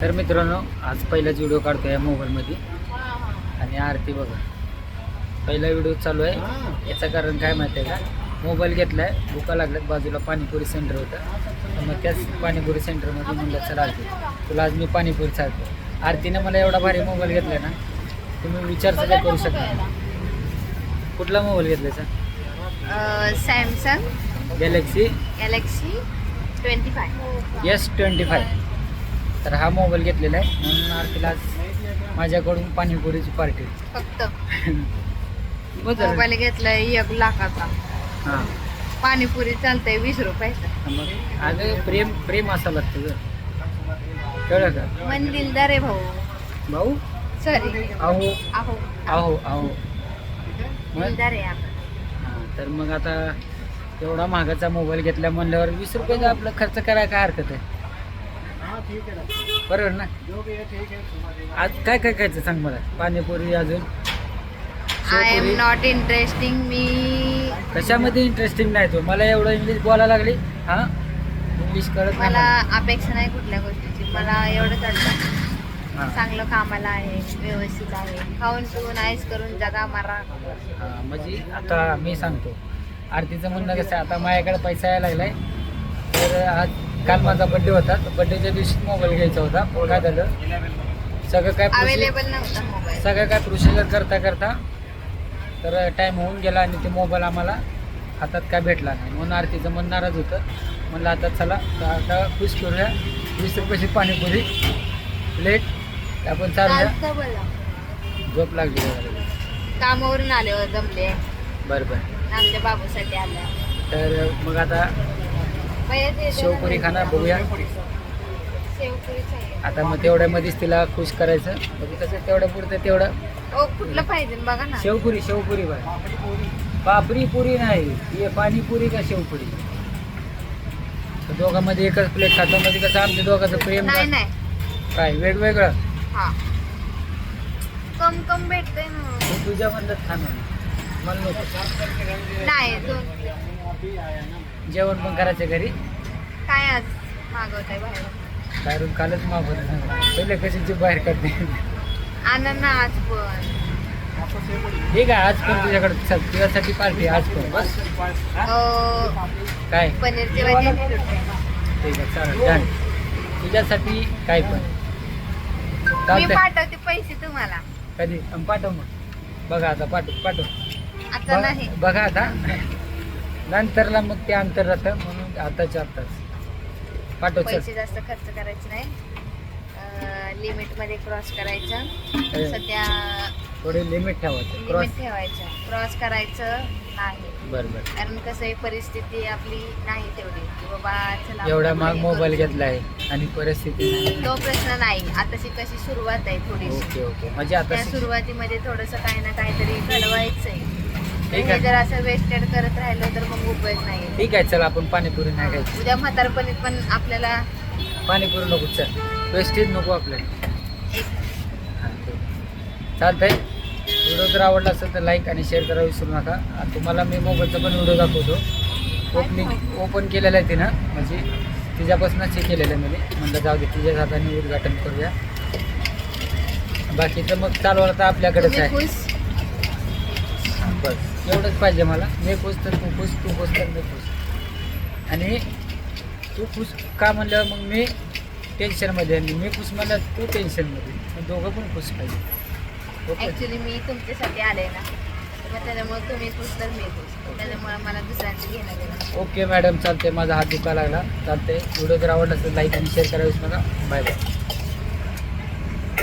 तर मित्रांनो आज पहिलाच व्हिडिओ काढतो या मोबाईलमध्ये आणि आरती बघा. पहिला व्हिडिओ चालू आहे. याचं कारण काय माहिती आहे का? मोबाईल घेतला आहे भुका लागल्यात बाजूला पाणीपुरी सेंटर होतं. मग त्याच पाणीपुरी सेंटरमध्ये म्हणलं चला आरती तुला आज मी पाणीपुरी चालतो आरतीने मला एवढा भारी मोबाईल घेतला आहे ना तुम्ही विचार सुद्धा करू शकता कुठला mobile घेतलायचा Samsung Galaxy Galaxy twenty five S twenty five तर हा मोबाईल घेतलेला आहे. म्हणून आरतीला आज माझ्याकडून पाणीपुरीची पार्टी फक्त. बदल मोबाईल घेतलाय एक लाखाचा. हां. पाणीपुरी चालतंय वीस रुपयाचा. मग अगं प्रेम प्रेम असा लागतं ग. कळलं का? मन दिलदार आहे भाऊ. भाऊ? सॉरी. अहो आहो. अहो मग? दिलदार आहे आपण हां, तर मग आता एवढा महागाचा मोबाईल घेतला म्हणल्यावर वीस रुपयाचा आपलं खर्च करायला काय हरकत आहे? बरोबर ना? आज काय काय खायचं सांग मला? पाणीपुरी अजून? I am. नॉट इंटरेस्टिंग मी कशामध्ये इंटरेस्टिंग नाही तो? मला एवढं इंग्लिश बोलायला लागली. हा? इंग्लिश कळत मला. अपेक्षा नाही कुठल्या गोष्टीची. मला एवढंच वाटतं. हा. चांगलं कामाला आहे व्यवस्थित आहे. खाऊन पिऊन आईस करून जगा मारा. हा, म्हणजे आता मी सांगतो. आरतीचं म्हणणं कसं आहे, आता माझ्याकडे पैसा यायला लागलाय. तर आज काल माझा बड्डे होता. बड्डेच्या दिवशी मोबाईल घ्यायचा होता. पण काय झालं. सगळं काय अवेलेबल नव्हता मोबाईल सगळं काय प्रोसिजर करता करता. तर टाईम होऊन गेला आणि ते मोबाईल आम्हाला हातात काय भेटला नाही. म्हणून आरतीचं मन नाराज होतं. म्हणलं आता चला तर आता खुश करूया. वीस रुपयाची पाणीपुरी. प्लेट आपण चालूया. झोप लागली. कामावरून आले जमले. बरं बरं. आमच्या बाबूसाठी आल्या. तर मग आता शेवपुरी खाणार बघूया. आता मग तेवढ्यामध्येच तिला खुश करायचं. म्हणजे कसं तेवढ्या पुरतं तेवढं. ओ कुठलं पाहिजे बघा ना. शेवपुरी शेवपुरी बाय पापरी पुरी नाही हे पाणीपुरी का शेवपुरी? दोघांमध्ये एकच प्लेट खातो. म्हणजे कसं आमच्या दोघांचं प्रेम नाही जास्त- नाही. काय वेगवेगळं. हा. कम कम भेटतंय ना. तुझ्या म्हणत खाणार. मला नको. नाही जेवण पण करायचं घरी. काय आज मागवताय बाहेर? बाहेरून कालच मागवत पहिले कशाची बाहेर करते. ना आज पण. ठीक आहे आज पण तुझ्याकडे चल तुझ्यासाठी पार्टी आज पण. बस. अं, काय? पनीरची भाजी. ठीक आहे चालेल डन तुझ्यासाठी काय पण. मी चालतंय. पाठवते पैसे तुम्हाला. कधी? अन पाठव मग. बघा आता पाठव पाठव. आता बघ- नाही. बघा आता. नंतरला मग ते अंतर राहतं म्हणून आताच्या आताच पैसे जास्त खर्च करायचे नाही. लिमिटमध्ये क्रॉस करायचं. सध्या थोडे लिमिट ठेवायचं. क्रॉस लिमिट ठेवायचं. क्रॉस करायचं नाही. बरं बरं. कारण कसं आहे परिस्थिती आपली नाही तेवढी. की बाबा चला एवढा महाग हे मोबाईल करू घेतलाय आणि परिस्थिती नाही. शकतो. तो प्रश्न नाही. आताची कशी सुरुवात आहे थोडीशी. Okay okay. म्हणजे आता त्या सुरुवातीमध्ये थोडस काही ना काहीतरी घडवायचंय. ठीक आहे. जर असं वेस्टेड करत राहिलं तर मग उपयोग नाही ठीक आहे चल आपण पाणीपुरी नाही खायची. उद्या म्हातारपणीत पण आपल्याला पाणीपुरी नको चल. वेस्टेज नको आपल्याला. हा. चालतंय. व्हिडिओ जर आवडला असेल तर लाईक आणि शेअर करायला विसरू नका. आणि तुम्हाला मी मोबाईलचा पण व्हिडिओ दाखवतो. ओपनिंग ओपन केलेलं आहे तिनं. म्हणजे तिच्यापासूनच हे केलेलं आहे मी म्हणलं जाऊ दे तिच्याच हाताने उद्घाटन करूया. बाकीचं मग चालवायला तर आपल्याकडेच आहे. बस. एवढंच पाहिजे मला. मी खुश तर तू खुश तू खुश तर मी खुश. आणि तू खुश का म्हणल्यावर मग मी टेन्शनमध्ये आणि मी खुश म्हणलं तू टेन्शनमध्ये मग दोघं पण खुश पाहिजे. ओके? ऍक्च्युली मी तुमच्यासाठी आले ना. मग त्याच्यामुळे तुम्ही खुश तर मी खुश. त्याच्यामुळे मला दुसऱ्यांचं घेणं देणं ओके मॅडम चालते माझा हात दुखा लागला. चालते व्हिडिओ जर आवडला असेल लाईक आणि शेअर विसरू नका बाय बाय